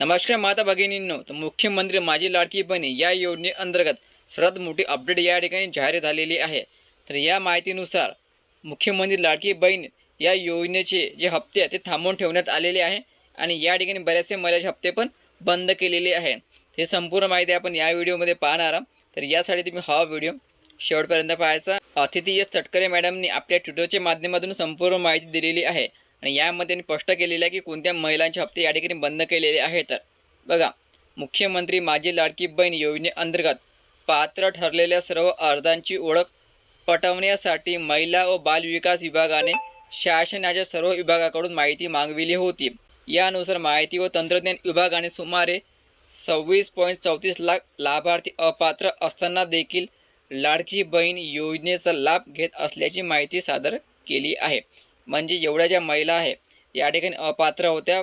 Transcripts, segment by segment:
नमस्कार माता भगिनींनो तर मुख्यमंत्री माझी लाडकी बहिणी या योजनेअंतर्गत सर्वात मोठी अपडेट या ठिकाणी जाहीर झालेली आहे. तर या माहितीनुसार मुख्यमंत्री लाडकी बहीण या योजनेचे जे हप्ते आहेत ते थांबवून ठेवण्यात आलेले आहे आणि या ठिकाणी बरेचसे मर्याचे हप्ते पण बंद केलेले आहे. हे संपूर्ण माहिती आपण या व्हिडिओमध्ये पाहणार आहोत. तर यासाठी तुम्ही हा व्हिडिओ शेवटपर्यंत पाहायचा. अतिथी एस तटकरे मॅडमनी आपल्या ट्विटरच्या माध्यमातून संपूर्ण माहिती दिलेली आहे. आणि यामध्ये त्यांनी स्पष्ट केलेलं आहे की कोणत्या महिलांचे हप्ते या ठिकाणी बंद केलेले आहेत तर. बघा मुख्यमंत्री माझी लाडकी बहीण योजनेअंतर्गत पात्र ठरलेल्या सर्व अर्जांची ओळख पटवण्यासाठी महिला व बालविकास विभागाने शासनाच्या सर्व विभागाकडून माहिती मागविली होती. यानुसार माहिती व तंत्रज्ञान विभागाने सुमारे सव्वीस पॉईंट चौतीस लाख लाभार्थी अपात्र असताना देखील लाडकी बहीण योजनेचा लाभ घेत असल्याची माहिती सादर केली आहे. म्हणजे एवढ्या ज्या महिला आहे या ठिकाणी अपात्र होत्या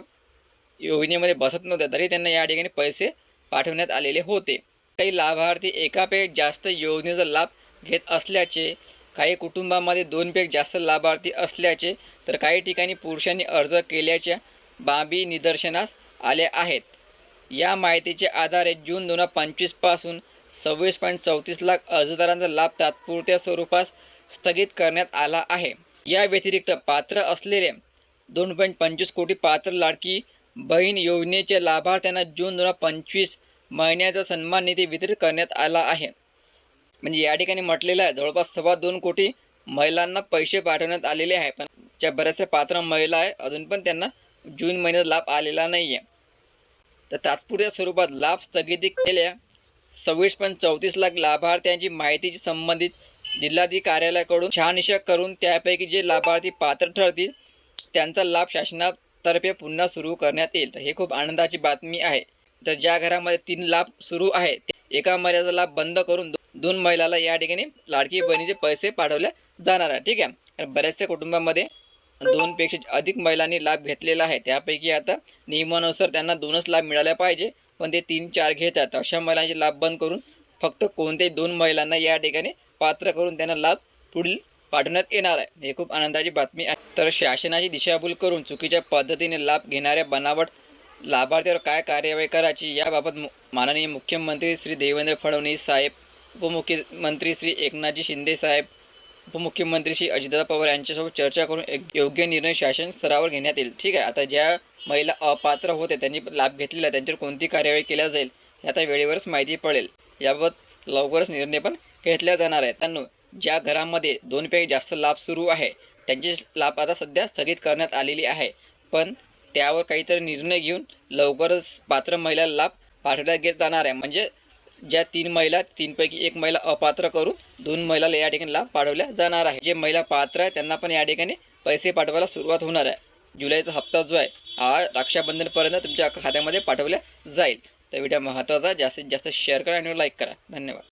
योजनेमध्ये बसत नव्हत्या तरी त्यांना या ठिकाणी पैसे पाठवण्यात आलेले होते. काही लाभार्थी एकापेक्षा जास्त योजनेचा लाभ घेत असल्याचे काही कुटुंबामध्ये दोनपेक्षा जास्त लाभार्थी असल्याचे तर काही ठिकाणी पुरुषांनी अर्ज केल्याच्या बाबी निदर्शनास आल्या आहेत. या माहितीच्या आधारे जून दोन हजार पंचवीसपासून सव्वीस पॉईंट चौतीस लाख अर्जदारांचा लाभ तात्पुरत्या स्वरूपात स्थगित करण्यात आला आहे. या व्यतिरिक्त पात्र असलेले दोन पॉईंट पंचवीस कोटी पात्र लाडकी बहीण योजनेच्या लाभार्थ्यांना जून दोन हजार पंचवीस महिन्याचा सन्मान निधी वितरित करण्यात आला आहे. म्हणजे या ठिकाणी म्हटलेलं आहे जवळपास सव्वा दोन कोटी महिलांना पैसे पाठवण्यात आलेले आहे. पण ज्या बऱ्याचशा पात्र महिला आहे अजून पण त्यांना जून महिन्यात लाभ आलेला नाही आहे तर तात्पुरत्या स्वरूपात लाभ स्थगिती केल्या. सव्वीस पॉईंट चौतीस लाख लाभार्थ्यांची माहितीची संबंधित जिल्हाधिकारी कार्यालयाकडून छानशा करून त्यापैकी जे लाभार्थी पात्र ठरतील त्यांचा लाभ शासनातर्फे पुन्हा सुरू करण्यात येईल. तर हे खूप आनंदाची बातमी आहे. तर ज्या घरामध्ये तीन लाभ सुरू आहे एका महिलाचा लाभ बंद करून दोन महिलाला या ठिकाणी लाडकी बहिणीचे पैसे पाठवले जाणार आहे. ठीक आहे? कारण बऱ्याचशा कुटुंबामध्ये दोनपेक्षा अधिक महिलांनी लाभ घेतलेला आहे. त्यापैकी आता नियमानुसार त्यांना दोनच लाभ मिळाले पाहिजे. पण ते तीन चार घेतात. अशा महिलांचे लाभ बंद करून फक्त कोणत्याही दोन महिलांना या ठिकाणी पात्र करून त्यांना लाभ पुढील पाठवण्यात येणार आहे. हे खूप आनंदाची बातमी आहे. तर शासनाची दिशाभूल करून चुकीच्या पद्धतीने लाभ घेणाऱ्या बनावट लाभार्थ्यावर काय कार्यवाही करायची याबाबत मु माननीय मुख्यमंत्री श्री देवेंद्र फडणवीस साहेब उपमुख्यमंत्री श्री एकनाथजी शिंदे साहेब उपमुख्यमंत्री श्री अजितदादा पवार यांच्यासोबत चर्चा करून एक योग्य निर्णय शासन स्तरावर घेण्यात येईल. ठीक आहे. आता ज्या महिला अपात्र होते त्यांनी लाभ घेतलेला आहे, त्यांच्यावर कोणती कार्यवाही केल्या जाईल याचा आता वेळेवरच माहिती पडेल. याबाबत लवकरच निर्णय पण घेतला जाणार आहे. त्यांना ज्या घरामध्ये दोनपैकी जास्त लाभ सुरू आहे त्यांचे लाभ आता सध्या स्थगित करण्यात आलेली आहे. पण त्यावर काहीतरी निर्णय घेऊन लवकरच पात्र महिला लाभ पाठवण्यात घेत जाणार आहे. म्हणजे ज्या तीन महिला तीनपैकी एक महिला अपात्र करून दोन महिलाला या ठिकाणी लाभ पाठवल्या जाणार आहे. जे महिला पात्र आहे त्यांना पण या ठिकाणी पैसे पाठवायला सुरुवात होणार आहे. जुलैचा हप्ता जो आहे हा रक्षाबंधनपर्यंत तुमच्या खात्यामध्ये पाठवल्या जाईल. तर व्हिडिओ महत्त्वाचा जास्तीत जास्त शेअर करा आणि लाईक करा. धन्यवाद.